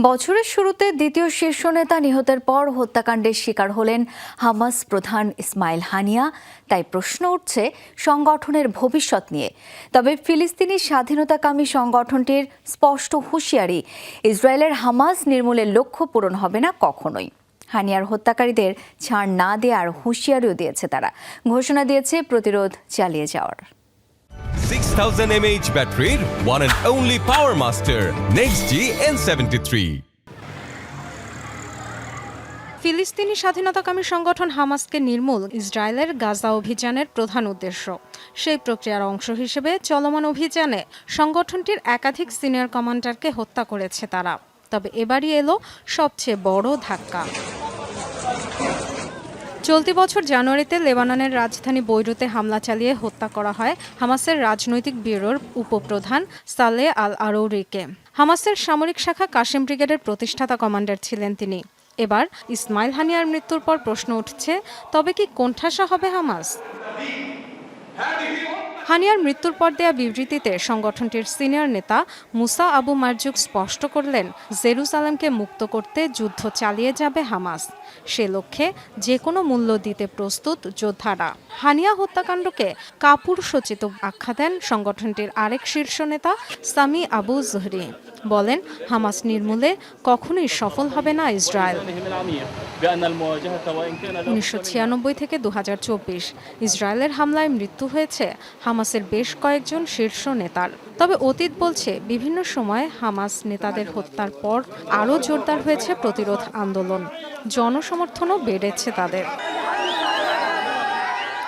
বছরের শুরুতে দ্বিতীয় শীর্ষ নেতা নিহতের পর হত্যাকাণ্ডের শিকার হলেন হামাস প্রধান ইসমাইল হানিয়া। তাই প্রশ্ন উঠছে সংগঠনের ভবিষ্যৎ নিয়ে। তবে ফিলিস্তিনি স্বাধীনতাকামী সংগঠনটির স্পষ্ট হুঁশিয়ারি, ইসরায়েলের হামাস নির্মূলের লক্ষ্য পূরণ হবে না কখনোই। হানিয়ার হত্যাকারীদের ছাড় না দেওয়ার হুঁশিয়ারিও দিয়েছে তারা। ঘোষণা দিয়েছে প্রতিরোধ চালিয়ে যাওয়ার। 6000 mAh battery, one and only Power Master, Next G N73. ফিলিস্তিনি স্বাধীনতাকামী সংগঠন হামাসকে নির্মূল ইসরায়েলের গাজা অভিযানের প্রধান উদ্দেশ্য। সেই প্রক্রিয়ার অংশ হিসেবে চলমান অভিযানে সংগঠনটির একাধিক সিনিয়র কমান্ডারকে হত্যা করেছে তারা। তবে এবারই এলো সবচেয়ে বড় ধাক্কা। চলতি বছর জানুয়ারিতে লেবাননের রাজধানী বৈরুতে হামলা চালিয়ে হত্যা করা হয় হামাসের রাজনৈতিক ব্যুরোর উপপ্রধান সালে আল আরৌরিকে হামাসের সামরিক শাখা কাশিম ব্রিগেডের প্রতিষ্ঠাতা কমান্ডার ছিলেন তিনি। এবার ইসমাইল হানিয়ার মৃত্যুর পর প্রশ্ন উঠছে, তবে কি কোণঠাসা হবে হামাস? হানিয়ার মৃত্যুর পর দেয়া বিবৃতিতে সংগঠনটির সিনিয়র নেতা মুসা আবু মারজুক স্পষ্ট করলেন, জেরুসালামকে মুক্ত করতে যুদ্ধ চালিয়ে যাবে হামাস। সে লক্ষ্যে যে কোনো মূল্য দিতে প্রস্তুত যোদ্ধারা। হানিয়া হত্যাকাণ্ডকে কাপুর সচিত আখ্যা দেন সংগঠনটির আরেক শীর্ষ নেতা সামি আবু জহরি। বলেন, হামাস নির্মূলে কখনোই সফল হবে না ইসরায়েল। উনিশশো ছিয়ানব্বই থেকে দু হাজার চব্বিশ, ইসরায়েলের হামলায় মৃত্যু হয়েছে হামাসের বেশ কয়েকজন শীর্ষ নেতার। তবে অতীত বলছে, বিভিন্ন সময় হামাস নেতাদের হত্যার পর আরও জোরদার হয়েছে প্রতিরোধ আন্দোলন। জনসমর্থনও বেড়েছে তাদের।